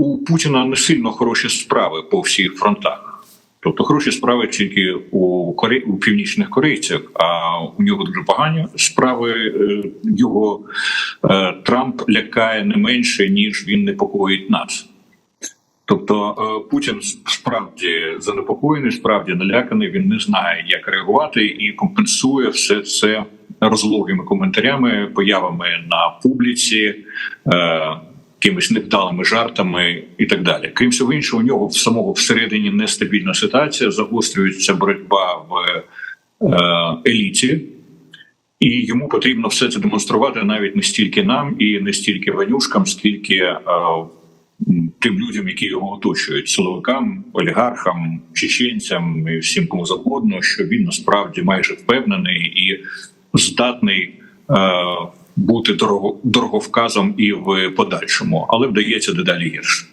у Путіна не сильно хороші справи по всіх фронтах. Тобто хороші справи тільки у Коре... у північних корейцях, а у нього дуже погані справи. Е, Його е, Трамп лякає не менше ніж він непокоїть нас. Тобто е, Путін справді занепокоєний, справді наляканий. Він не знає, як реагувати, і компенсує все це розлогими коментарями, появами на публіці, якимись невдалими жартами і так далі. Крім всього іншого, у нього в самого всередині нестабільна ситуація, загострюється боротьба в е, еліті. І йому потрібно все це демонструвати навіть не стільки нам і не стільки ванюшкам, скільки е, тим людям, які його оточують, силовикам, олігархам, чеченцям і всім кому завгодно, що він насправді майже впевнений і здатний е, бути дорого, дороговказом і в подальшому, але вдається дедалі гірше.